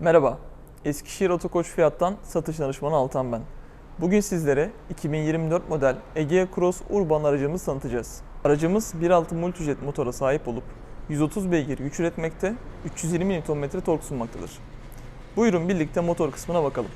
Merhaba, Eskişehir Otokoç Fiyat'tan satış danışmanı Altan ben. Bugün sizlere 2024 model Egea Cross Urban aracımızı tanıtacağız. Aracımız 1.6 Multijet motora sahip olup 130 beygir güç üretmekte, 320 Nm tork sunmaktadır. Buyurun birlikte motor kısmına bakalım.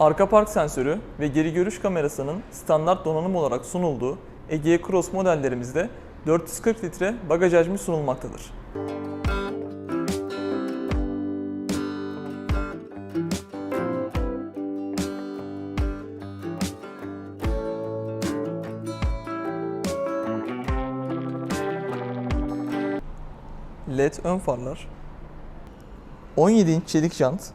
Arka park sensörü ve geri görüş kamerasının standart donanım olarak sunulduğu Egea Cross modellerimizde 440 litre bagaj hacmi sunulmaktadır. LED ön farlar, 17 inç çelik jant,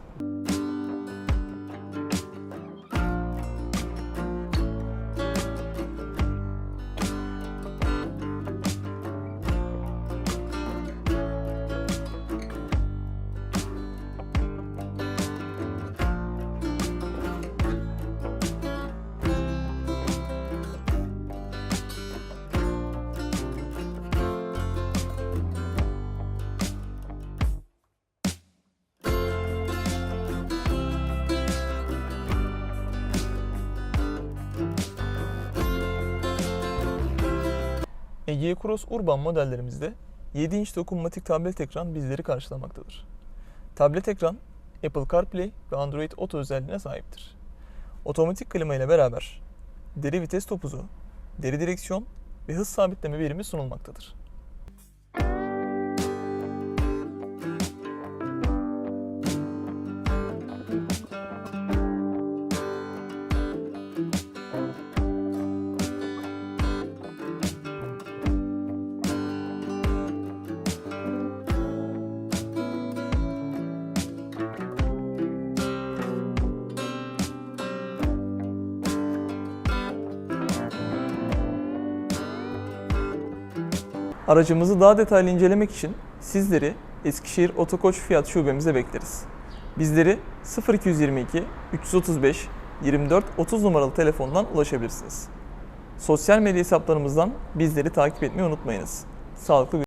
Egea Cross Urban modellerimizde 7 inç dokunmatik tablet ekran bizleri karşılamaktadır. Tablet ekran Apple CarPlay ve Android Auto özelliğine sahiptir. Otomatik klima ile beraber deri vites topuzu, deri direksiyon ve hız sabitleme birimi sunulmaktadır. Aracımızı daha detaylı incelemek için sizleri Eskişehir Otokoç Fiyat Şubemize bekleriz. Bizleri 0222 335 24 30 numaralı telefondan ulaşabilirsiniz. Sosyal medya hesaplarımızdan bizleri takip etmeyi unutmayınız. Sağlıklı günler.